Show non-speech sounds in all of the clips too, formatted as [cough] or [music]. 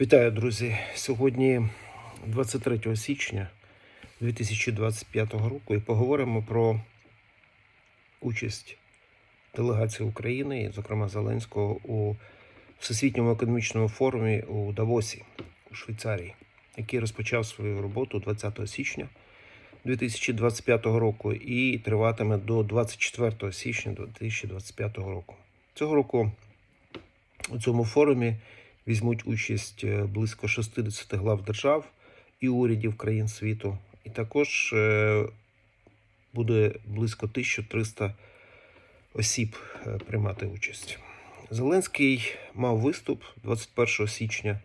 Вітаю, друзі! Сьогодні 23 січня 2025 року і поговоримо про участь делегації України, зокрема Зеленського, у Всесвітньому економічному форумі у Давосі у Швейцарії, який розпочав свою роботу 20 січня 2025 року і триватиме до 24 січня 2025 року. Цього року у цьому форумі візьмуть участь е, близько 60 глав держав і урядів країн світу. І також е, буде близько 1300 осіб е, приймати участь. Зеленський мав виступ 21 січня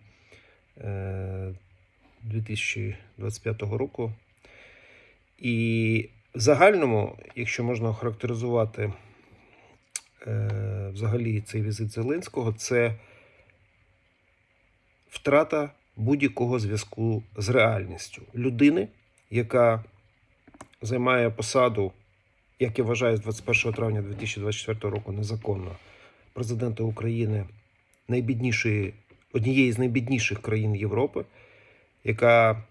е, 2025 року. І в загальному, якщо можна охарактеризувати взагалі цей візит Зеленського, це втрата будь-якого зв'язку з реальністю людини, яка займає посаду, як я вважаю, з 21 травня 2024 року незаконно президента України, найбіднішої, однієї з найбідніших країн Європи, яка,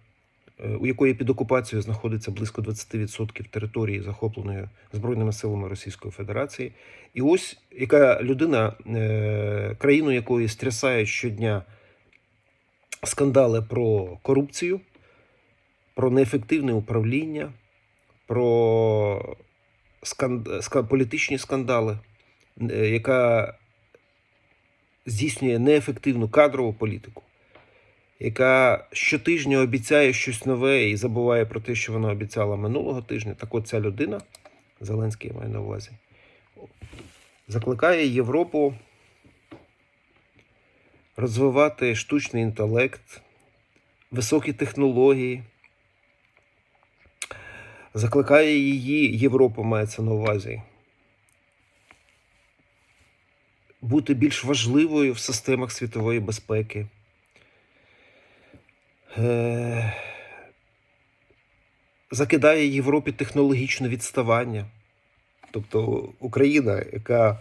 е, у якої під окупацією знаходиться близько 20% території, захопленої Збройними силами Російської Федерації. І ось яка людина, е, країну якої стрясають щодня скандали про корупцію, про неефективне управління, про політичні скандали, е, яка здійснює неефективну кадрову політику, яка щотижня обіцяє щось нове і забуває про те, що вона обіцяла минулого тижня. Так от ця людина, Зеленський я маю на увазі, закликає Європу розвивати штучний інтелект, високі технології. Закликає її, Європа мається на увазі, бути більш важливою в системах світової безпеки. Е, Закидає Європі технологічне відставання. Тобто Україна, яка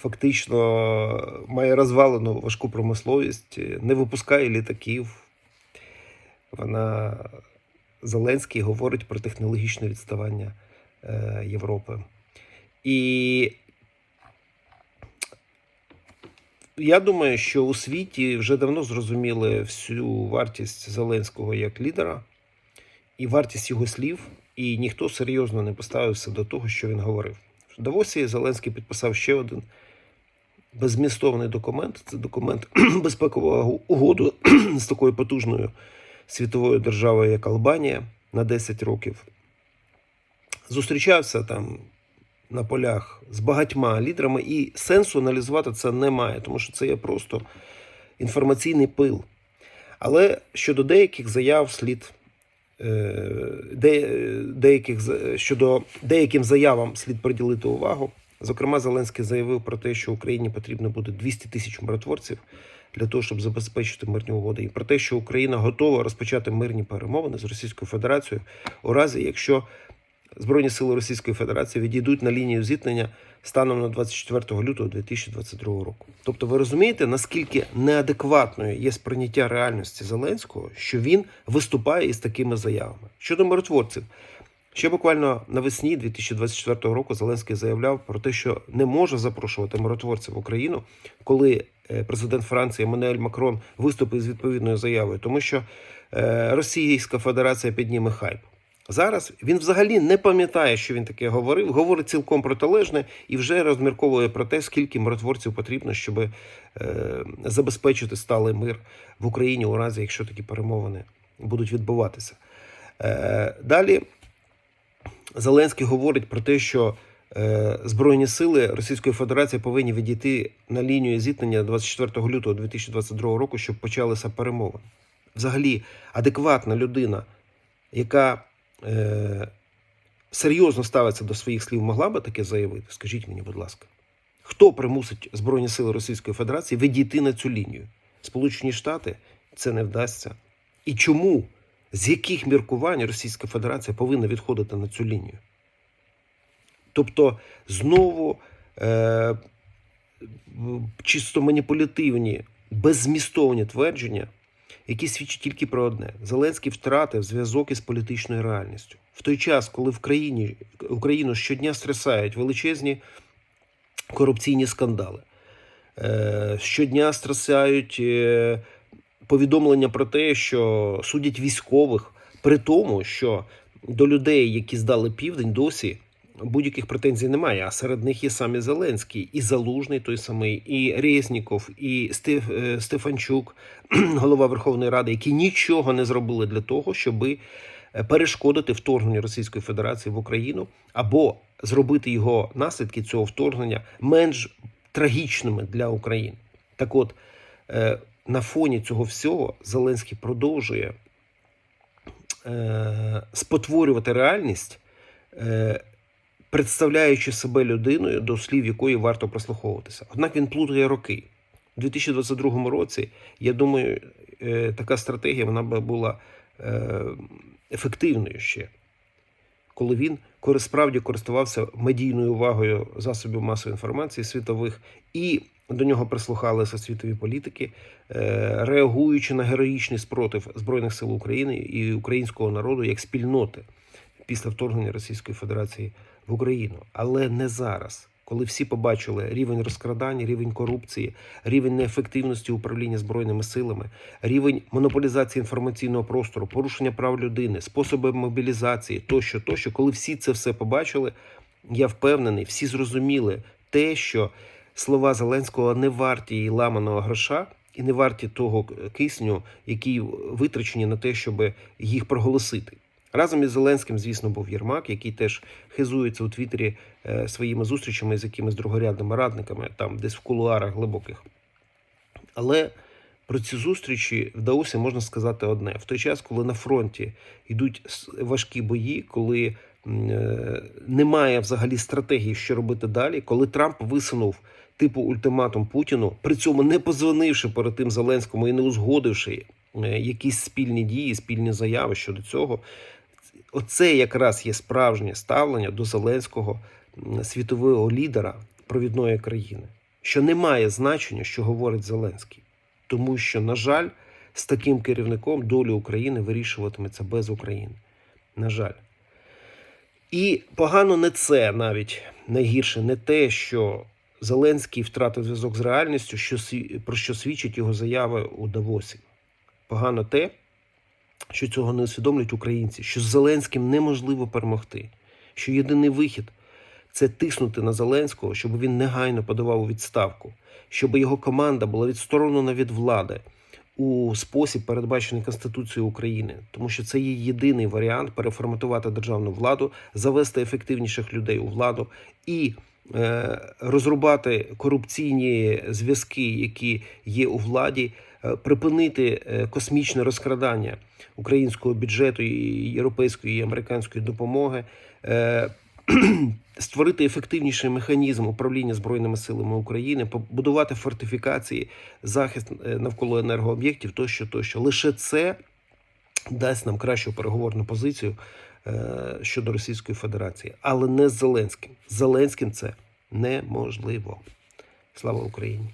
фактично має розвалену важку промисловість, не випускає літаків. Вона Зеленський говорить про технологічне відставання е, Європи. І я думаю, що у світі вже давно зрозуміли всю вартість Зеленського як лідера і вартість його слів, і ніхто серйозно не поставився до того, що він говорив. В Давосі Зеленський підписав ще один беззмістовний документ. Це документ [clears throat] безпекового угоду [clears throat] з такою потужною світовою державою, як Албанія, на 10 років. Зустрічався там на полях з багатьма лідерами, і сенсу аналізувати це немає, тому що це є просто інформаційний пил. Але щодо деяких заяв слід е, де, деяких щодо деяким заявам слід приділити увагу. Зокрема, Зеленський заявив про те, що Україні потрібно буде 200 тисяч миротворців для того, щоб забезпечити мирні угоди, і про те, що Україна готова розпочати мирні перемовини з Російською Федерацією у разі, якщо Збройні сили Російської Федерації відійдуть на лінію зіткнення станом на 24 лютого 2022 року. Тобто, ви розумієте, наскільки неадекватною є сприйняття реальності Зеленського, що він виступає із такими заявами щодо миротворців. Ще буквально навесні 2024 року Зеленський заявляв про те, що не може запрошувати миротворців в Україну, коли е, президент Франції Еммануель Макрон виступив з відповідною заявою, тому що е, Російська Федерація підніме хайп. Зараз він взагалі не пам'ятає, що він таке говорив, говорить цілком протилежне і вже розмірковує про те, скільки миротворців потрібно, щоб е, забезпечити сталий мир в Україні у разі, якщо такі перемовини будуть відбуватися. Е, далі Зеленський говорить про те, що е, Збройні сили Російської Федерації повинні відійти на лінію зіткнення 24 лютого 2022 року, щоб почалися перемовини. Взагалі, адекватна людина, яка е, серйозно ставиться до своїх слів, могла би таке заявити? Скажіть мені, будь ласка, хто примусить Збройні сили Російської Федерації відійти на цю лінію? Сполучені Штати це не вдасться. І чому? З яких міркувань Російська Федерація повинна відходити на цю лінію? Тобто, знову е, чисто маніпулятивні беззмістовні твердження, які свідчать тільки про одне: Зеленський втратив зв'язок із політичною реальністю. В той час, коли в країні Україну щодня стрясають величезні корупційні скандали, е, щодня стрясають е, повідомлення про те, що судять військових, при тому, що до людей, які здали південь, досі будь-яких претензій немає. А серед них є самі Зеленський, і Залужний той самий, і Резніков, і е, Стефанчук, [clears throat] голова Верховної Ради, які нічого не зробили для того, щоби е, перешкодити вторгненню Російської Федерації в Україну або зробити його наслідки цього вторгнення менш трагічними для України. Так от, е, на фоні цього всього Зеленський продовжує е, спотворювати реальність, е, представляючи себе людиною, до слів якої варто прислуховуватися. Однак він плутає роки. У 2022 році, я думаю, е, така стратегія вона би була ефективною ще, коли він справді користувався медійною увагою засобів масової інформації світових і до нього прислухалися світові політики, е, реагуючи на героїчний спротив Збройних сил України і українського народу як спільноти після вторгнення Російської Федерації в Україну. Але не зараз, коли всі побачили рівень розкрадань, рівень корупції, рівень неефективності управління збройними силами, рівень монополізації інформаційного простору, порушення прав людини, способи мобілізації, тощо, тощо, коли всі це все побачили, я впевнений, всі зрозуміли те, що слова Зеленського не варті і ламаного гроша. І не варті того кисню, який витрачені на те, щоб їх проголосити. Разом із Зеленським, звісно, був Єрмак, який теж хизується у Твіттері е, своїми зустрічами з якимись другорядними радниками, там десь в кулуарах глибоких. Але про ці зустрічі вдалося можна сказати одне: в той час, коли на фронті йдуть важкі бої, коли немає взагалі стратегії, що робити далі, коли Трамп висунув типу ультиматум Путіну, при цьому не позвонивши перед тим Зеленському і не узгодивши е, якісь спільні дії, спільні заяви щодо цього. Оце якраз є справжнє ставлення до Зеленського світового лідера провідної країни, що не має значення, що говорить Зеленський, тому що, на жаль, з таким керівником долю України вирішуватиметься без України. На жаль. І погано не це навіть найгірше, не те, що Зеленський втратив зв'язок з реальністю, що, про що свідчать його заяви у Давосі. Погано те, що цього не усвідомлюють українці, що з Зеленським неможливо перемогти, що єдиний вихід це тиснути на Зеленського, щоб він негайно подавав у відставку, щоб його команда була відсторонена від влади у спосіб, передбачений Конституцією України, тому що це є єдиний варіант переформатувати державну владу, завести ефективніших людей у владу і е, розрубати корупційні зв'язки, які є у владі, е, припинити е, космічне розкрадання українського бюджету і європейської і американської допомоги. е, [clears throat] Створити ефективніший механізм управління збройними силами України, побудувати фортифікації, захист е, навколо енергооб'єктів, тощо, тощо. Лише це дасть нам кращу переговорну позицію е, щодо Російської Федерації, але не з Зеленським. Зеленським це неможливо. Слава Україні!